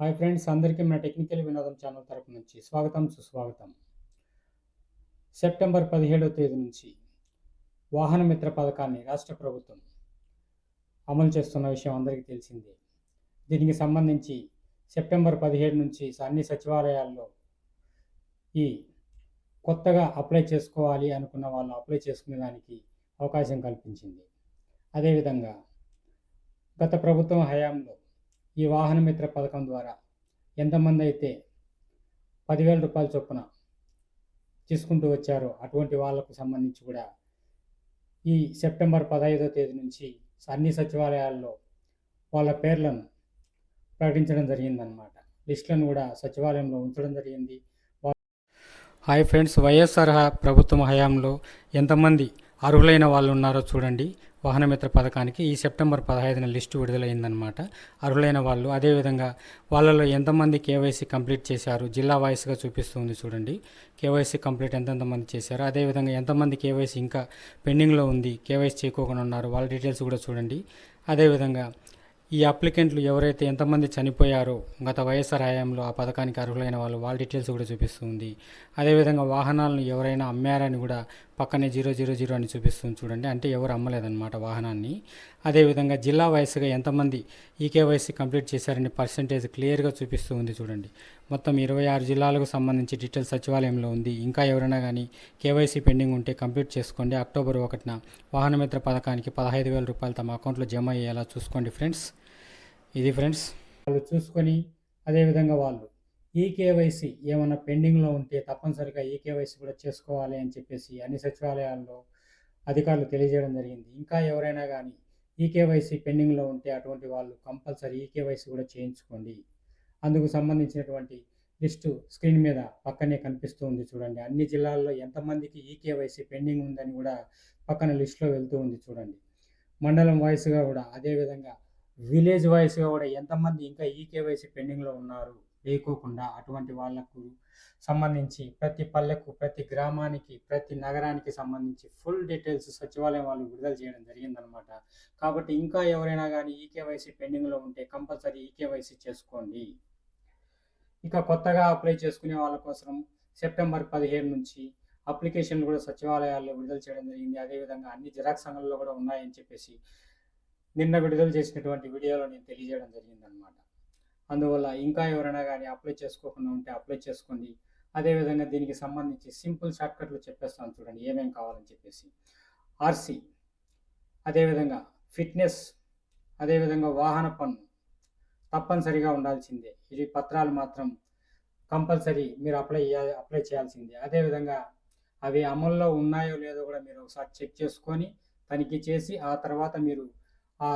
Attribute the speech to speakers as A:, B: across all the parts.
A: Hi friends అందరికీ మన technical వినోదం ఛానల్ తరపు నుంచి స్వాగతం సుస్వాగతం. సెప్టెంబర్ పదిహేడవ తేదీ నుంచి వాహన మిత్ర పథకాన్ని రాష్ట్ర ప్రభుత్వం అమలు చేస్తున్న విషయం అందరికీ తెలిసిందే. దీనికి సంబంధించి సెప్టెంబర్ పదిహేడు నుంచి అన్ని సచివాలయాల్లో ఈ కొత్తగా అప్లై చేసుకోవాలి అనుకున్న వాళ్ళు అప్లై చేసుకునే దానికి అవకాశం కల్పించింది. అదేవిధంగా గత ప్రభుత్వం హయాంలో ఈ వాహన మిత్ర పథకం ద్వారా ఎంతమంది అయితే పదివేల రూపాయల చొప్పున తీసుకుంటూ వచ్చారో అటువంటి వాళ్ళకు సంబంధించి కూడా ఈ సెప్టెంబర్ పదహైదో తేదీ నుంచి అన్ని సచివాలయాల్లో వాళ్ళ పేర్లను ప్రకటించడం జరిగిందనమాట లిస్టులను కూడా సచివాలయంలో ఉంచడం జరిగింది. హాయ్ ఫ్రెండ్స్ వైఎస్ఆర్ ప్రభుత్వం హయాంలో ఎంతమంది అర్హులైన వాళ్ళు ఉన్నారో చూడండి. వాహనమిత్ర పథకానికి ఈ సెప్టెంబర్ పదహైదున లిస్టు విడుదలైందనమాట అర్హులైన వాళ్ళు అదేవిధంగా వాళ్ళలో ఎంతమంది కేవైసీ కంప్లీట్ చేశారు జిల్లా వాయిస్గా చూపిస్తుంది చూడండి. కేవైసీ కంప్లీట్ ఎంతెంతమంది చేశారు అదేవిధంగా ఎంతమంది కేవైసీ ఇంకా పెండింగ్లో ఉంది కేవైసీ చేయకోకుండా ఉన్నారు వాళ్ళ డీటెయిల్స్ కూడా చూడండి. అదేవిధంగా ఈ అప్లికెంట్లు ఎవరైతే ఎంతమంది చనిపోయారో గత వైఎస్ఆర్ హయాంలో ఆ పథకానికి అర్హులైన వాళ్ళు వాళ్ళ డీటెయిల్స్ కూడా చూపిస్తుంది. అదేవిధంగా వాహనాలను ఎవరైనా అమ్మారని కూడా పక్కనే జీరో జీరో జీరో అని చూపిస్తుంది చూడండి. అంటే ఎవరు అమ్మలేదన్నమాట వాహనాన్ని. అదేవిధంగా జిల్లా వయసుగా ఎంతమంది ఈ కేవైసీ కంప్లీట్ చేశారని పర్సంటేజ్ క్లియర్గా చూపిస్తూ ఉంది చూడండి. మొత్తం ఇరవై ఆరు జిల్లాలకు సంబంధించి డీటెయిల్ సచివాలయంలో ఉంది. ఇంకా ఎవరైనా కానీ కేవైసీ పెండింగ్ ఉంటే కంప్లీట్ చేసుకోండి. అక్టోబర్ ఒకటిన వాహనమిత్ర పథకానికి పదహైదు వేల రూపాయలు తమ అకౌంట్లో జమ అయ్యేలా చూసుకోండి ఫ్రెండ్స్. ఇది ఫ్రెండ్స్ వాళ్ళు చూసుకొని అదేవిధంగా వాళ్ళు ఈ కేవైసీ ఏమైనా పెండింగ్లో ఉంటే తప్పనిసరిగా ఈ కేవైసీ కూడా చేసుకోవాలి అని చెప్పేసి అన్ని సచివాలయాల్లో అధికారులు తెలియజేయడం జరిగింది. ఇంకా ఎవరైనా కానీ ఈ కేవైసీ పెండింగ్లో ఉంటే అటువంటి వాళ్ళు కంపల్సరీ ఈ కేవైసీ కూడా చేయించుకోండి. అందుకు సంబంధించినటువంటి లిస్టు స్క్రీన్ మీద పక్కనే కనిపిస్తూ ఉంది చూడండి. అన్ని జిల్లాల్లో ఎంతమందికి ఈ కేవైసీ పెండింగ్ ఉందని కూడా పక్కన లిస్టులో వెళ్తూ ఉంది చూడండి. మండలం వాయిస్గా కూడా అదేవిధంగా విలేజ్ వాయిస్గా కూడా ఎంతమంది ఇంకా ఈ కేవైసీ పెండింగ్లో ఉన్నారు? వేయకోకుండా అటువంటి వాళ్ళకు సంబంధించి ప్రతి పల్లెకు ప్రతి గ్రామానికి ప్రతి నగరానికి సంబంధించి ఫుల్ డీటెయిల్స్ సచివాలయం వాళ్ళు విడుదల చేయడం జరిగిందనమాట కాబట్టి ఇంకా ఎవరైనా కానీ ఈ కేవైసీ పెండింగ్లో ఉంటే కంపల్సరీ ఈ కేవైసీ చేసుకోండి. ఇక కొత్తగా అప్లై చేసుకునే వాళ్ళ కోసం సెప్టెంబర్ పదిహేడు నుంచి అప్లికేషన్లు కూడా సచివాలయాల్లో విడుదల చేయడం జరిగింది. అదేవిధంగా అన్ని జిరాక్స్ సంఘాల్లో కూడా ఉన్నాయని చెప్పేసి నిన్న విడుదల చేసినటువంటి వీడియోలో నేను తెలియజేయడం జరిగిందనమాట అందువల్ల ఇంకా ఎవరైనా కానీ అప్లై చేసుకోకుండా ఉంటే అప్లై చేసుకోండి. అదేవిధంగా దీనికి సంబంధించి సింపుల్ షార్ట్కట్లు చెప్పేస్తాను చూడండి ఏమేం కావాలని చెప్పేసి. ఆర్సీ అదేవిధంగా ఫిట్నెస్ అదేవిధంగా వాహన పన్ను తప్పనిసరిగా ఉండాల్సిందే. ఇవి పత్రాలు మాత్రం కంపల్సరీ మీరు అప్లై చేయాలి అప్లై చేయాల్సిందే. అదేవిధంగా అవి అమల్లో ఉన్నాయో లేదో కూడా మీరు ఒకసారి చెక్ చేసుకొని తనిఖీ చేసి ఆ తర్వాత మీరు ఆ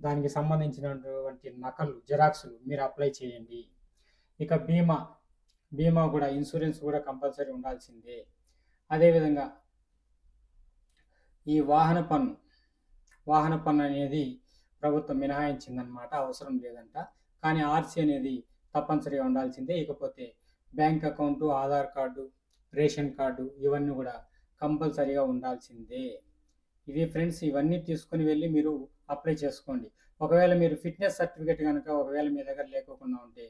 A: దానికి సంబంధించినటువంటి నకలు జిరాక్స్లు మీరు అప్లై చేయండి. ఇక బీమా బీమా కూడా ఇన్సూరెన్స్ కూడా కంపల్సరీ ఉండాల్సిందే. అదేవిధంగా ఈ వాహన పన్ను వాహన పన్ను అనేది ప్రభుత్వం మినహాయించిందనమాట అవసరం లేదంట. కానీ ఆర్సీ అనేది తప్పనిసరిగా ఉండాల్సిందే. ఇకపోతే bank account Aadhaar card ration card ఇవన్నీ కూడా కంపల్సరీగా ఉండాల్సిందే. ఇవి ఫ్రెండ్స్ ఇవన్నీ తీసుకుని వెళ్ళి మీరు అప్లై చేసుకోండి. ఒకవేళ మీరు ఫిట్నెస్ సర్టిఫికేట్ కనుక ఒకవేళ మీ దగ్గర లేకోకుండా ఉంటే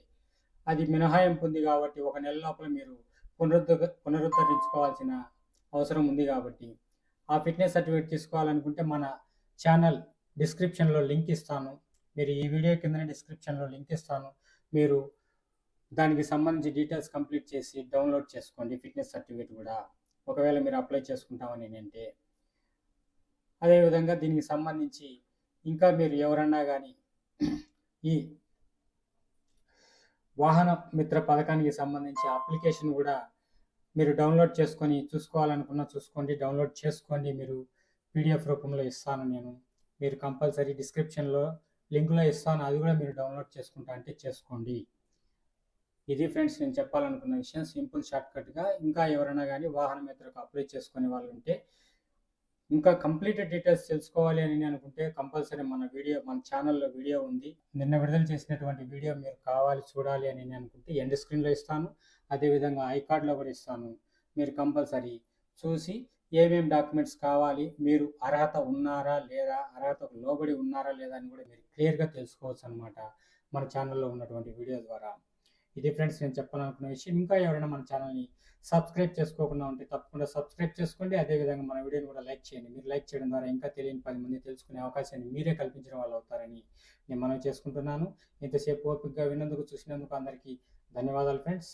A: అది మినహాయింపు ఉంది కాబట్టి ఒక నెల లోపల మీరు పునరుద్ధ పునరుద్ధరించుకోవాల్సిన అవసరం ఉంది కాబట్టి ఆ ఫిట్నెస్ సర్టిఫికేట్ తీసుకోవాలనుకుంటే మన ఛానల్ డిస్క్రిప్షన్లో లింక్ ఇస్తాను. మీరు ఈ వీడియో కిందనే డిస్క్రిప్షన్లో లింక్ ఇస్తాను. మీరు దానికి సంబంధించి డీటెయిల్స్ కంప్లీట్ చేసి డౌన్లోడ్ చేసుకోండి ఫిట్నెస్ సర్టిఫికేట్ కూడా. ఒకవేళ మీరు అప్లై చేసుకుంటామని అంటే అదేవిధంగా దీనికి సంబంధించి ఇంకా మీరు ఎవరన్నా కానీ ఈ వాహన మిత్ర పథకానికి సంబంధించి అప్లికేషన్ కూడా మీరు డౌన్లోడ్ చేసుకొని చూసుకోవాలనుకున్నా చూసుకోండి డౌన్లోడ్ చేసుకోండి. మీరు పీడిఎఫ్ రూపంలో ఇస్తాను నేను. మీరు కంపల్సరీ డిస్క్రిప్షన్లో లింక్లో ఇస్తాను. అది కూడా మీరు డౌన్లోడ్ చేసుకుంటా అంటే చేసుకోండి. ఇది ఫ్రెండ్స్ నేను చెప్పాలనుకున్న విషయం. సింపుల్ షార్ట్కట్గా. ఇంకా ఎవరైనా కానీ వాహన మిత్రకు అప్లై చేసుకునే వాళ్ళు ఉంటే ఇంకా కంప్లీట్ డీటెయిల్స్ తెలుసుకోవాలి అని అనుకుంటే కంపల్సరీ మన వీడియో మన ఛానల్లో వీడియో ఉంది. నిన్న విడుదల చేసినటువంటి వీడియో మీరు కావాలి చూడాలి అని నేను అనుకుంటే ఎండ్ స్క్రీన్లో ఇస్తాను. అదేవిధంగా ఐ కార్డ్లో కూడా ఇస్తాను. మీరు కంపల్సరీ చూసి ఏమేమి డాక్యుమెంట్స్ కావాలి మీరు అర్హత ఉన్నారా లేదా అర్హతకు లోబడి ఉన్నారా లేదా అని కూడా మీరు క్లియర్గా తెలుసుకోవచ్చు అనమాట మన ఛానల్లో ఉన్నటువంటి వీడియో ద్వారా. ఇది ఫ్రెండ్స్ నేను చెప్పాలనుకున్న విషయం. ఇంకా ఎవరైనా మన ఛానల్ని సబ్స్క్రైబ్ చేసుకోకుండా ఉంటే తప్పకుండా సబ్స్క్రైబ్ చేసుకోండి. అదేవిధంగా మన వీడియోని కూడా లైక్ చేయండి. మీరు లైక్ చేయడం ద్వారా ఇంకా తెలియని పది మంది తెలుసుకునే అవకాశాన్ని మీరే కల్పించిన వాళ్ళు అవుతారని నేను మనం చేసుకుంటున్నాను. ఇంతసేపు ఓపికగా విన్నందుకు చూసినందుకు అందరికీ ధన్యవాదాలు ఫ్రెండ్స్